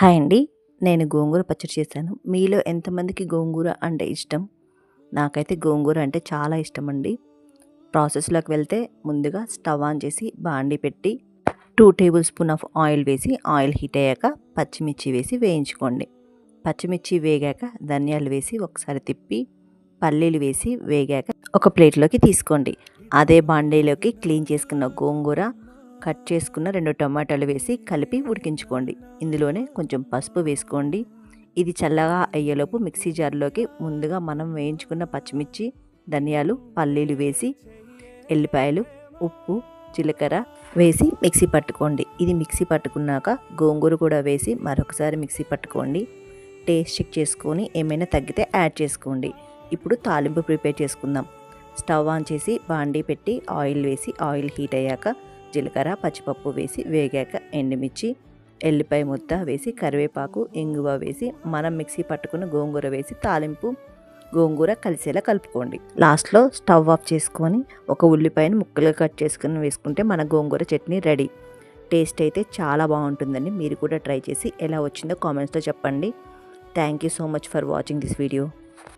Hi అండి. నేను గోంగూర పచ్చడి చేశాను. మీలో ఎంతమందికి గోంగూర అంటే ఇష్టం? నాకైతే గోంగూర అంటే చాలా ఇష్టం అండి ప్రాసెస్లోకి వెళ్తే ముందుగా స్టవ్ ఆన్ చేసి బాండి పెట్టి two tablespoon of oil వేసి ఆయిల్ హీట్ అయ్యాక పచ్చిమిర్చి వేసి వేయించుకోండి. పచ్చిమిర్చి వేగాక ధనియాలు వేసి ఒకసారి తిప్పి పల్లీలు వేసి వేగాక ఒక ప్లేట్లోకి తీసుకోండి. అదే బాండీలోకి క్లీన్ చేసుకున్న గోంగూర కట్ చేసుకున్న రెండు టమాటాలు వేసి కలిపి ఉడికించుకోండి. ఇందులోనే కొంచెం పసుపు వేసుకోండి. ఇది చల్లగా అయ్యేలోపు మిక్సీ జార్లోకి ముందుగా మనం వేయించుకున్న పచ్చిమిర్చి ధనియాలు పల్లీలు వేసి ఎల్లిపాయలు ఉప్పు జీలకర్ర వేసి మిక్సీ పట్టుకోండి. ఇది మిక్సీ పట్టుకున్నాక గోంగూర కూడా వేసి మరొకసారి మిక్సీ పట్టుకోండి. టేస్ట్ చెక్ చేసుకొని ఏమైనా తగ్గితే యాడ్ చేసుకోండి. ఇప్పుడు తాలింపు ప్రిపేర్ చేసుకుందాం. స్టవ్ ఆన్ చేసి బాండీ పెట్టి ఆయిల్ వేసి ఆయిల్ హీట్ అయ్యాక జీలకర్ర పచ్చిపప్పు వేసి వేగాక ఎండుమిర్చి ఎల్లిపాయ ముద్ద వేసి కరివేపాకు ఇంగువ వేసి మనం మిక్సీ పట్టుకున్న గోంగూర వేసి తాలింపు గోంగూర కలిసేలా కలుపుకోండి. లాస్ట్లో స్టవ్ ఆఫ్ చేసుకొని ఒక ఉల్లిపాయను ముక్కలుగా కట్ చేసుకుని వేసుకుంటే మన గోంగూర చట్నీ రెడీ. టేస్ట్ అయితే చాలా బాగుంటుందండి. మీరు కూడా ట్రై చేసి ఎలా వచ్చిందో కామెంట్స్లో చెప్పండి. Thank you so much for watching this video.